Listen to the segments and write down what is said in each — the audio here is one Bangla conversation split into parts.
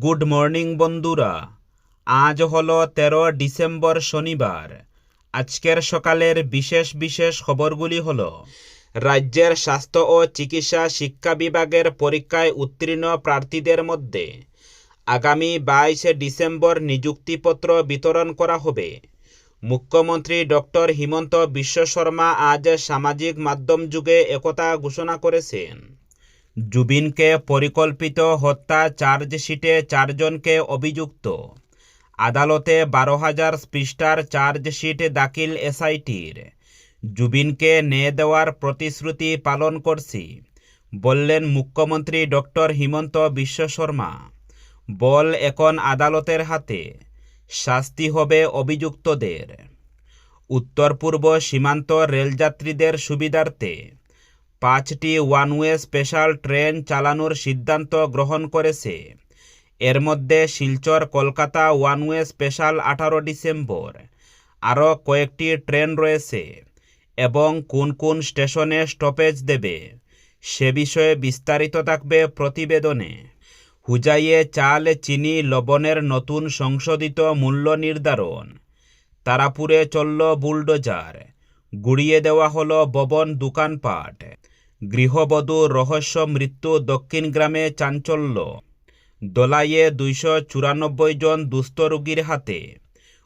গুড মর্নিং বন্ধুরা। আজ হলো তেরো ডিসেম্বর শনিবার। আজকের সকালের বিশেষ বিশেষ খবরগুলি হল, রাজ্যের স্বাস্থ্য ও চিকিৎসা শিক্ষা বিভাগের পরীক্ষায় উত্তীর্ণ প্রার্থীদের মধ্যে আগামী বাইশে ডিসেম্বর নিযুক্তিপত্র বিতরণ করা হবে। মুখ্যমন্ত্রী ডক্টর হিমন্ত বিশ্ব শর্মা আজ সামাজিক মাধ্যম যুগে একথা ঘোষণা করেছেন। জুবিনকে পরিকল্পিত হত্যা চার্জশিটে চারজনকে অভিযুক্ত। আদালতে বারো হাজার পৃষ্ঠার চার্জশিট দাখিল এসআইটির। জুবিনকে ন্যায় দেওয়ার প্রতিশ্রুতি পালন করছি, বললেন মুখ্যমন্ত্রী ডক্টর হিমন্ত বিশ্ব শর্মা। বল এখন আদালতের হাতে, শাস্তি হবে অভিযুক্তদের। উত্তর পূর্ব সীমান্ত রেলযাত্রীদের সুবিধার্থে পাঁচটি ওয়ানওয়ে স্পেশাল ট্রেন চালানোর সিদ্ধান্ত গ্রহণ করেছে। এর মধ্যে Silchar, Kolkata one way special আঠারো ডিসেম্বর। আরও কয়েকটি ট্রেন রয়েছে এবং কোন কোন স্টেশনে স্টপেজ দেবে, সে বিষয়ে বিস্তারিত থাকবে প্রতিবেদনে। হুজাইয়ে চাল, চিনি, লবণের নতুন সংশোধিত মূল্য নির্ধারণ। তারাপুরে চলল বুলডোজার। গুড়িয়ে দেওয়া হলো ভবন দোকানপাট। গৃহবধূর রহস্য মৃত্যু দক্ষিণ গ্রামে চাঞ্চল্য। দোলাইয়ে দুইশো চুরানব্বই জন দুস্থ রোগীর হাতে।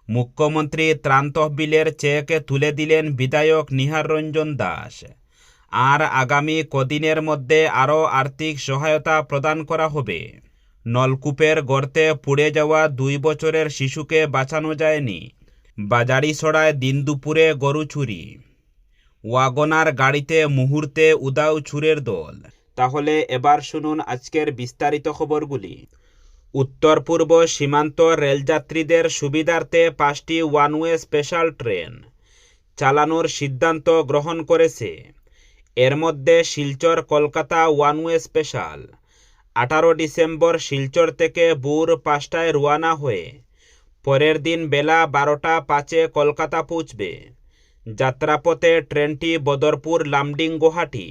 মুখ্যমন্ত্রী ত্রাণ তহবিলের চেক তুলে দিলেন বিধায়ক নিহার রঞ্জন দাস। আর আগামী কদিনের মধ্যে আরও আর্থিক সহায়তা প্রদান করা হবে। নলকূপের গর্তে পুড়ে যাওয়া দুই বছরের শিশুকে বাঁচানো যায়নি। বাজারি ছড়ায় দিন দুপুরে গরু চুরি। ওয়াগনার গাড়িতে মুহূর্তে উদাও ছুরের দল। তাহলে এবার শুনুন আজকের বিস্তারিত খবরগুলি। উত্তর পূর্ব সীমান্ত রেলযাত্রীদের সুবিধার্থে পাঁচটি ওয়ানওয়ে স্পেশাল ট্রেন চালানোর সিদ্ধান্ত গ্রহণ করেছে। এর মধ্যে Silchar Kolkata one way special, আঠারো ডিসেম্বর শিলচর থেকে ভোর পাঁচটায় রওনা হয়ে, পরের দিন বেলা বারোটা পাঁচে কলকাতা পৌঁছবে। যাত্রাপথে ট্রেনটি বদরপুর লামডিং গুয়াহাটি।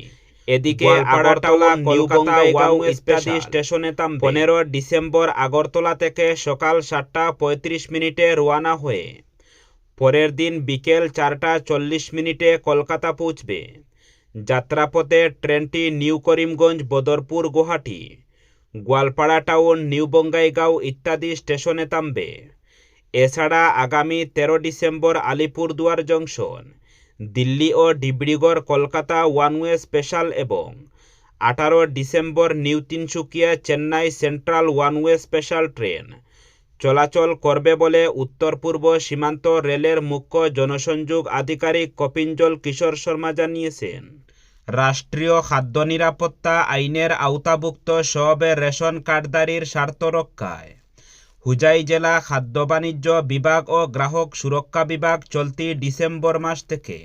এদিকে আগরতলা কলকাতা ওয়ানওয়ে ইত্যাদি স্টেশনে থাম পনেরো ডিসেম্বর আগরতলা থেকে সকাল সাতটা পঁয়ত্রিশ মিনিটে রওনা হয়ে পরের দিন বিকেল চারটা চল্লিশ মিনিটে কলকাতা পৌঁছবে। যাত্রাপথে ট্রেনটি new Karimganj Badarpur Guwahati. Goalpara town new Bongaigaon ইত্যাদি স্টেশনে থামবে। এছাড়া আগামী তেরো ডিসেম্বর আলিপুরদুয়ার জংশন, দিল্লি ও Dibrugarh, Kolkata one way special এবং আঠারো December new Tinsukia Chennai central one way special train চলাচল করবে বলে উত্তর পূর্ব সীমান্ত রেলের মুখ্য জনসংযোগ আধিকারিক কপিঞ্জল কিশোর শর্মা জানিয়েছেন। রাষ্ট্রীয় খাদ্য নিরাপত্তা আইনের আওতাভুক্ত সব রেশন কার্ডধারীর স্বার্থ রক্ষায় হুজাই জেলা খাদ্য বাণিজ্য বিভাগ ও গ্রাহক সুরক্ষা বিভাগ চলতি ডিসেম্বর মাস থেকে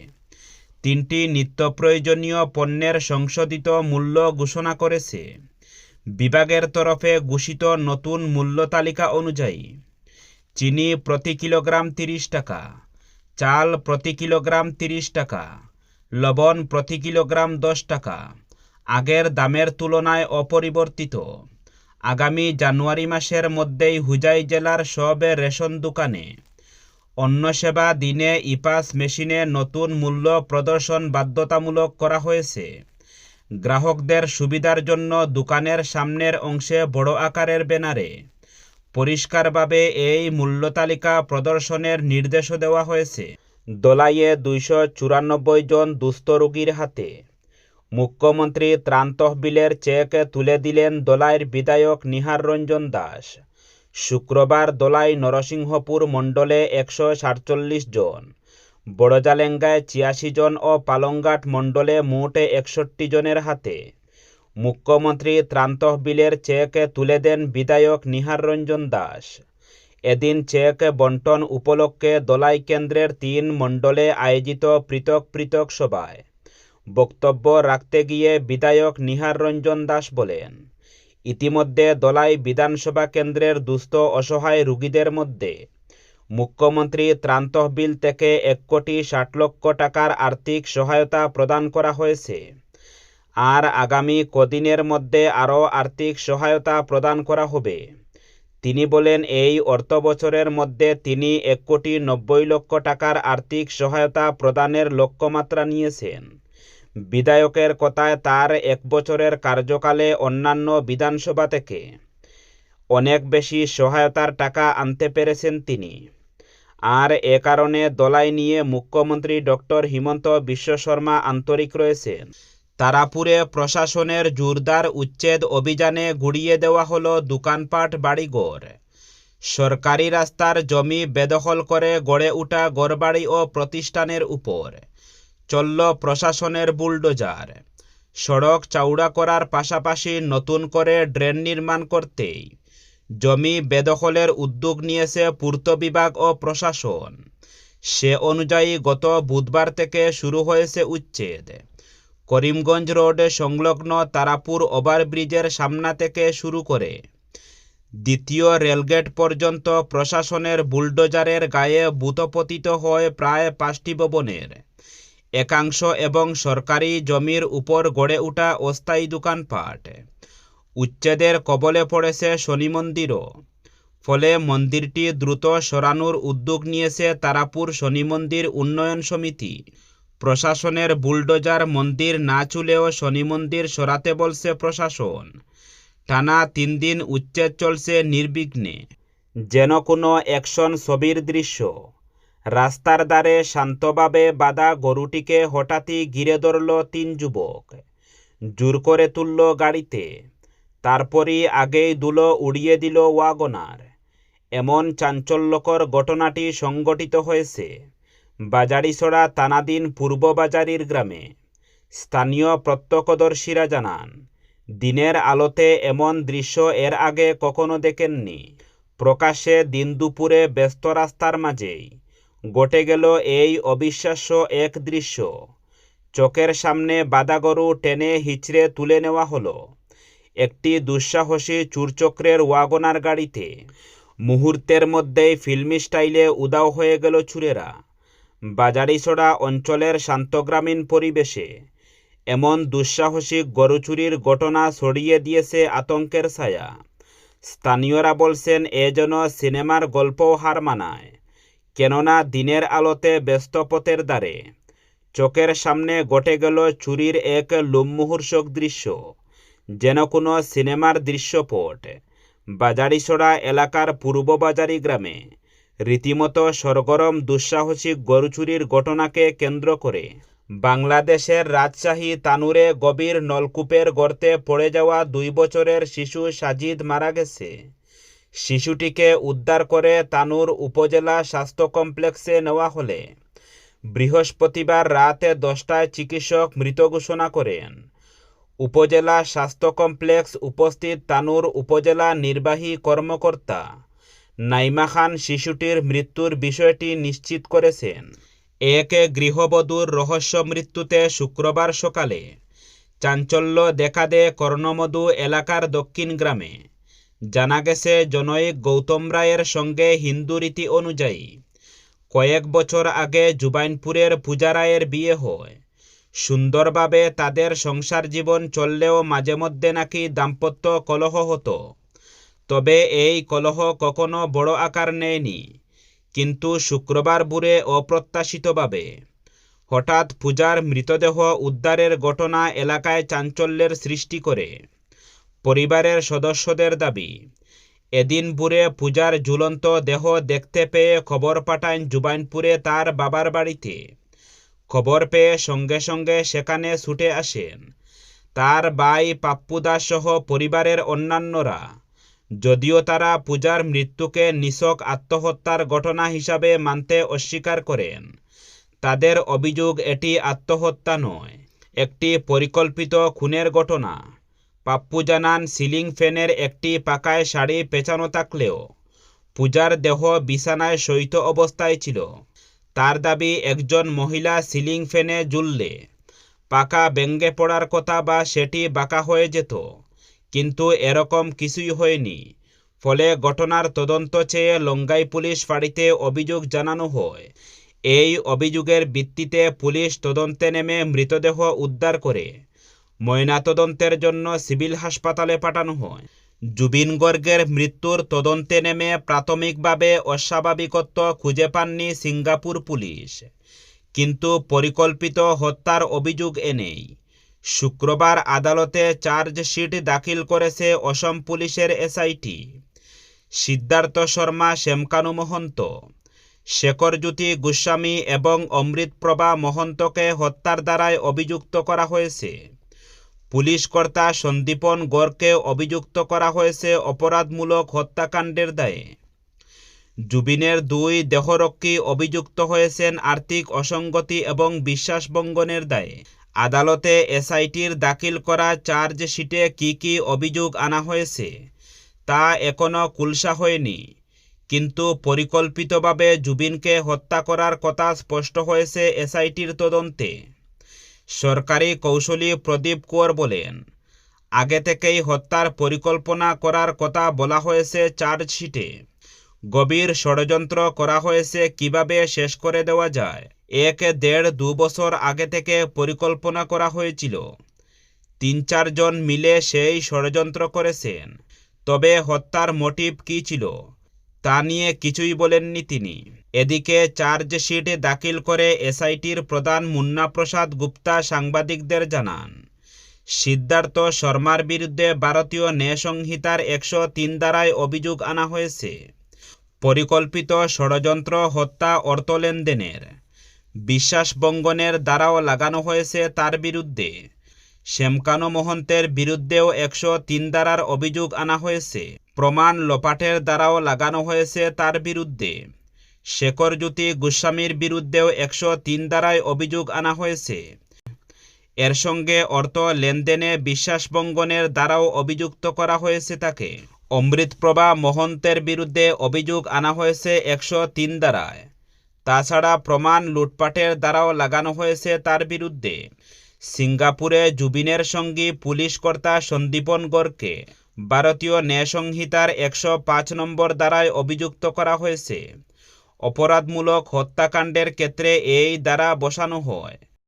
তিনটি নিত্য প্রয়োজনীয় পণ্যের সংশোধিত মূল্য ঘোষণা করেছে। বিভাগের তরফে ঘোষিত নতুন মূল্য তালিকা অনুযায়ী চিনি প্রতি কিলোগ্রাম তিরিশ টাকা, চাল প্রতি কিলোগ্রাম তিরিশ টাকা, লবণ প্রতি কিলোগ্রাম দশ টাকা, আগের দামের তুলনায় অপরিবর্তিত। আগামী জানুয়ারি মাসের মধ্যেই হুজাই জেলার সব রেশন দোকানে। অন্য সেবা দিনে ইপাস মেশিনে নতুন মূল্য প্রদর্শন বাধ্যতামূলক করা হয়েছে। গ্রাহকদের সুবিধার জন্য দোকানের সামনের অংশে বড় আকারের ব্যানারে। পরিষ্কারভাবে এই মূল্য তালিকা প্রদর্শনের নির্দেশও দেওয়া হয়েছে। দোলাইয়ে দুইশো চুরানব্বই জন দুস্থ রোগীর হাতে। মুখ্যমন্ত্রী ত্রাণ তহবিলের চেক তুলে দিলেন দোলাইয়ের বিধায়ক নিহার রঞ্জন দাস। শুক্রবার দোলাই নরসিংহপুর মণ্ডলে একশো সাতচল্লিশ জন, বড়জালেঙ্গায় ছিয়াশি জন ও পালংঘাট মণ্ডলে মোট একষট্টি জনের হাতে। মুখ্যমন্ত্রী ত্রাণ তহবিলের চেক তুলে দেন বিধায়ক নিহার রঞ্জন দাস। এদিন চেক বন্টন উপলক্ষে দোলাই কেন্দ্রের তিন মণ্ডলে আয়োজিত পৃথক পৃথক সভায় বক্তব্য রাখতে গিয়ে বিধায়ক নিহার রঞ্জন দাস বলেন, ইতিমধ্যে দলাই বিধানসভা কেন্দ্রের দুস্থ অসহায় রোগীদের মধ্যে মুখ্যমন্ত্রী ত্রাণ তহবিল থেকে এক কোটি ষাট লক্ষ টাকার আর্থিক সহায়তা প্রদান করা হয়েছে। আর আগামী কদিনের মধ্যে আরও আর্থিক সহায়তা প্রদান করা হবে। তিনি বলেন, এই অর্থবছরের মধ্যে তিনি এক কোটি নব্বই লক্ষ টাকার আর্থিক সহায়তা প্রদানের লক্ষ্যমাত্রা নিয়েছেন। বিধায়কের কথায় তার এক বছরের কার্যকালে অন্যান্য বিধানসভা থেকে অনেক বেশি সহায়তার টাকা আনতে পেরেছেন তিনি। আর এ কারণে দলাই নিয়ে মুখ্যমন্ত্রী ডক্টর হিমন্ত বিশ্ব শর্মা আন্তরিক রয়েছেন। তারাপুরে প্রশাসনের জোরদার উচ্ছেদ অভিযানে গুড়িয়ে দেওয়া হলো দোকানপাট বাড়িঘর। সরকারি রাস্তার জমি বেদখল করে গড়ে ওঠা ঘরবাড়ি ও প্রতিষ্ঠানের উপর। চলল প্রশাসনের বুলডোজার। সড়ক চওড়া করার পাশাপাশি নতুন করে ড্রেন নির্মাণ করতেই জমি বেদখলের উদ্যোগ নিয়েছে পূর্ত বিভাগ ও প্রশাসন। সে অনুযায়ী গত বুধবার থেকে শুরু হয়েছে উচ্ছেদ। করিমগঞ্জ রোডে সংলগ্ন তারাপুর ওভারব্রিজের সামনা থেকে শুরু করে। দ্বিতীয় রেলগেট পর্যন্ত প্রশাসনের বুলডোজারের গায়ে বুতপতিত হয় প্রায় পাঁচটি ভবনের একাংশ এবং সরকারি জমির উপর গড়ে ওঠা অস্থায়ী দোকানপাট। উচ্ছেদের কবলে পড়েছে শনি মন্দিরও। ফলে মন্দিরটি দ্রুত সরানোর উদ্যোগ নিয়েছে তারাপুর শনি মন্দির উন্নয়ন সমিতি। প্রশাসনের বুলডোজার মন্দির না চুলেও শনি মন্দির সরাতে বলছে প্রশাসন। টানা তিন দিন উচ্ছেদ চলছে নির্বিঘ্নে। যেন কোনো অ্যাকশন ছবির দৃশ্য। রাস্তার ধারে শান্তভাবে বাঁধা গরুটিকে হঠাৎই ঘিরে ধরল তিন যুবক। জোর করে তুলল গাড়িতে। তারপরই আগেই দুলো উড়িয়ে দিল ওয়াগনার। এমন চাঞ্চল্যকর ঘটনাটি সংঘটিত হয়েছে বাজারিছড়া তানাদিন পূর্ববাজারির গ্রামে। স্থানীয় প্রত্যক্ষদর্শীরা জানান, দিনের আলোতে এমন দৃশ্য এর আগে কখনো দেখেননি। প্রকাশ্যে দিন দুপুরে ব্যস্ত রাস্তার মাঝেই। ঘটে গেল এই অবিশ্বাস্য এক দৃশ্য। চোখের সামনে বাদা গরু টেনে হিচড়ে তুলে নেওয়া হলো। একটি দুঃসাহসী চুরচক্রের ওয়াগনার গাড়িতে। মুহূর্তের মধ্যেই ফিল্মি স্টাইলে উদাও হয়ে গেল চুরেরা। বাজারিছড়া অঞ্চলের শান্তগ্রামীণ পরিবেশে। এমন দুঃসাহসিক গরু চুরির ঘটনা ছড়িয়ে দিয়েছে আতঙ্কের ছায়া। স্থানীয়রা বলছেন, এ যেন সিনেমার গল্পও হার মানায়। কেননা দিনের আলোতে ব্যস্ত পথের দ্বারে। চোখের সামনে ঘটে গেল চুরির এক লোমমুহূর্ষক দৃশ্য, যেন কোনো সিনেমার দৃশ্যপট। বাজারিছড়া এলাকার পূর্ববাজারি গ্রামে রীতিমতো সরগরম দুঃসাহসিক গরু চুরির ঘটনাকে কেন্দ্র করে বাংলাদেশের রাজশাহী তানুরে গভীর নলকূপের গর্তে পড়ে যাওয়া দুই বছরের শিশু সাজিদ মারা গেছে। শিশুটিকে উদ্ধার করে তানুর উপজেলা স্বাস্থ্য কমপ্লেক্সে নেওয়া হলে। বৃহস্পতিবার রাতে দশটায় চিকিৎসক মৃত ঘোষণা করেন। উপজেলা স্বাস্থ্য কমপ্লেক্স উপস্থিত তানুর উপজেলা নির্বাহী কর্মকর্তা নাইমা খান শিশুটির মৃত্যুর বিষয়টি নিশ্চিত করেছেন। এক গৃহবধূর রহস্য মৃত্যুতে শুক্রবার সকালে চাঞ্চল্য দেখা দেয় কর্ণমধু এলাকার দক্ষিণ গ্রামে জানা গেছে, জনৈক গৌতম রায়ের সঙ্গে হিন্দু রীতি অনুযায়ী কয়েক বছর আগে জুবাইনপুরের পূজা রায়ের বিয়ে হয়। সুন্দরভাবে তাদের সংসার জীবন চললেও মাঝে মধ্যে নাকি দাম্পত্য কলহ হতো। তবে এই কলহ কখনো বড় আকার নেয়নি, কিন্তু শুক্রবার ভোরে অপ্রত্যাশিতভাবে হঠাৎ পূজার মৃতদেহ উদ্ধারের ঘটনা এলাকায় চাঞ্চল্যের সৃষ্টি করে। পরিবারের সদস্যদের দাবি, এদিন ভোরে পূজার ঝুলন্ত দেহ দেখতে পেয়ে খবর পাঠান জুবাইনপুরে তার বাবার বাড়িতে। খবর পেয়ে সঙ্গে সঙ্গে সেখানে ছুটে আসেন। তার ভাই পাপ্পু দাস সহ পরিবারের অন্যান্যরা। যদিও তারা পূজার মৃত্যুকে নিছক আত্মহত্যার ঘটনা হিসাবে মানতে অস্বীকার করেন, তাদের অভিযোগ এটি আত্মহত্যা নয়, একটি পরিকল্পিত খুনের ঘটনা। পাপ্পু জানান সিলিং ফ্যানের একটি পাকায় শাড়ি পেঁচানো থাকলেও পূজার দেহ বিছানায় শৈত অবস্থায় ছিল। তার দাবি, একজন মহিলা সিলিং ফ্যানে ঝুললে পাকা ব্যঙ্গে পড়ার কথা বা সেটি বাঁকা হয়ে যেত। কিন্তু এরকম কিছুই হয়নি। ফলে ঘটনার তদন্ত চেয়ে লঙ্গাই পুলিশ ফাঁড়িতে অভিযোগ জানানো হয়। এই অভিযোগের ভিত্তিতে পুলিশ তদন্তে নেমে মৃতদেহ উদ্ধার করে ময়নাতদন্তের জন্য সিভিল হাসপাতালে পাঠানো হয়। জুবিন গর্গের মৃত্যুর তদন্তে নেমে প্রাথমিকভাবে অস্বাভাবিকত্ব খুঁজে পাননি সিঙ্গাপুর পুলিশ। কিন্তু পরিকল্পিত হত্যার অভিযোগ এনেই। শুক্রবার আদালতে চার্জশিট দাখিল করেছে অসম পুলিশের এসআইটি। সিদ্ধার্থ শর্মা, শ্যামকানু মহন্ত শেখরজ্যোতি গোস্বামী এবং অমৃতপ্রভা মহন্তকে হত্যার দ্বারায় অভিযুক্ত করা হয়েছে। পুলিশ কর্তা সন্দীপন গড়কে অভিযুক্ত করা হয়েছে অপরাধমূলক হত্যাকাণ্ডের দায়ে। জুবিনের দুই দেহরক্ষী অভিযুক্ত হয়েছেন আর্থিক অসঙ্গতি এবং বিশ্বাসভঙ্গনের দায়ে। আদালতে এসআইটির দাখিল করা চার্জশিটে কী কী অভিযোগ আনা হয়েছে, তা এখনও কুলসা হয়নি। কিন্তু পরিকল্পিতভাবে জুবিনকে হত্যা করার কথা স্পষ্ট হয়েছে এসআইটির তদন্তে। সরকারি কৌশলী প্রদীপ কুয়ার বলেন, আগে থেকেই হত্যার পরিকল্পনা করার কথা বলা হয়েছে চার্জশিটে। গভীর ষড়যন্ত্র করা হয়েছে কীভাবে শেষ করে দেওয়া যায়? এক দেড় দু বছর আগে থেকে পরিকল্পনা করা হয়েছিল। তিন চারজন মিলে সেই ষড়যন্ত্র করেছেন। তবে হত্যার মোটিভ কী ছিল? তা নিয়ে কিছুই বলেননি তিনি। এদিকে চার্জশিট দাখিল করে এসআইটির প্রধান মুন্না প্রসাদ গুপ্তা সাংবাদিকদের জানান, সিদ্ধার্থ শর্মার বিরুদ্ধে ভারতীয় ন্যায়সংহিতার একশো তিন ধারায় অভিযোগ আনা হয়েছে। পরিকল্পিত ষড়যন্ত্র, হত্যা অর্থ লেনদেনের বিশ্বাসবঙ্গনের দ্বারাও লাগানো হয়েছে তার বিরুদ্ধে। শ্যামকানু মহন্তের বিরুদ্ধেও একশো তিন ধারার অভিযোগ আনা হয়েছে। প্রমাণ লোপাটের দ্বারাও লাগানো হয়েছে তার বিরুদ্ধে। শেখরজ্যোতি গোস্বামীর বিরুদ্ধেও একশো তিন দ্বারায় অভিযোগ আনা হয়েছে। এর সঙ্গে অর্থ লেনদেনে বিশ্বাসবঙ্গনের দ্বারাও অভিযুক্ত করা হয়েছে তাকে। অমৃতপ্রভা মহন্তের বিরুদ্ধে অভিযোগ আনা হয়েছে একশো তিন দ্বারায়। তাছাড়া প্রমাণ লুটপাটের দ্বারাও লাগানো হয়েছে তার বিরুদ্ধে। সিঙ্গাপুরে জুবিনের সঙ্গী পুলিশ কর্তা সন্দীপন গড়কে ভারতীয় ন্যায়সংহিতার একশো পাঁচ নম্বর দ্বারায় অভিযুক্ত করা হয়েছে। অপরাধমূলক হত্যাকাণ্ডের ক্ষেত্রে এই দ্বারা বসানো হয়।